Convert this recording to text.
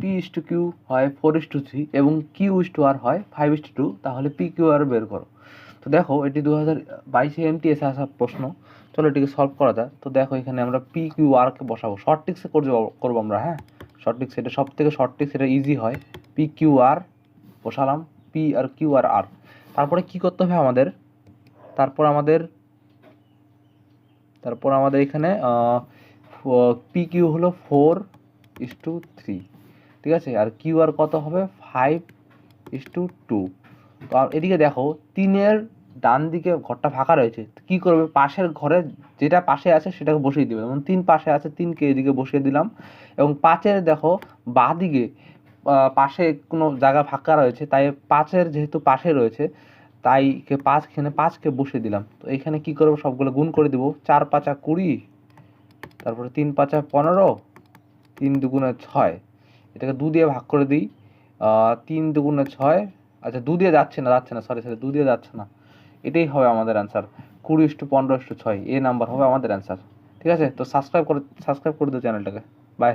P is to Q হয় four is to three এবং Q is to R হয় five is to two তাহলে P Q R বের করো। তো দেখো, এটি দু হাজার বাইশে এমটিএসে আসা প্রশ্ন। চলো এটিকে সলভ করা যায় তো দেখো, এখানে আমরা পি কিউ আরকে বসাবো। শর্ট টিক্সে করব আমরা হ্যাঁ? শর্ট টিক্স এটা সব থেকে শর্ট টিক্স এটা ইজি হয়। পি কিউ আর বসালাম পি আর কিউ আর আর তারপরে কি করতে হবে আমাদের? তারপর আমাদের তারপর আমাদের এখানে পি কিউ হলো ফোর ইস টু থ্রি ঠিক আছে? আর কিউ আর কত হবে? ফাইভ ইস টু টু তো এদিকে দেখো, তিনের ডান দিকে ঘরটা ফাঁকা রয়েছে, কি করবে? পাশের ঘরে যেটা পাশে আছে সেটাকে বসিয়ে দিবে। যেমন তিন পাশে আছে, তিনকে এদিকে বসিয়ে দিলাম। এবং পাঁচের দেখো বাঁ দিকে পাশে কোনো জায়গা ফাঁকা রয়েছে, তাই পাঁচের যেহেতু পাশে রয়েছে তাই কে পাঁচ এখানে পাঁচকে বসিয়ে দিলাম। তো এখানে কি করব? সবগুলো গুণ করে দিব। চার পাঁচা কুড়ি, তারপরে তিন পাঁচা পনেরো তিন দুগুণা ছয়। এটাকে দু দিয়ে ভাগ করে দিই তিন দুগুণা ছয়। আচ্ছা দু দিয়ে যাচ্ছে না যাচ্ছে না সরি সরি দু দিয়ে যাচ্ছে না। এটাই হবে আমাদের অ্যান্সার কুড়ি ইস্টু পনেরো ইস্টু ছয়, এ নাম্বার হবে আমাদের অ্যান্সার ঠিক আছে? তো সাবস্ক্রাইব করে সাবস্ক্রাইব করে দিও চ্যানেলটাকে বাই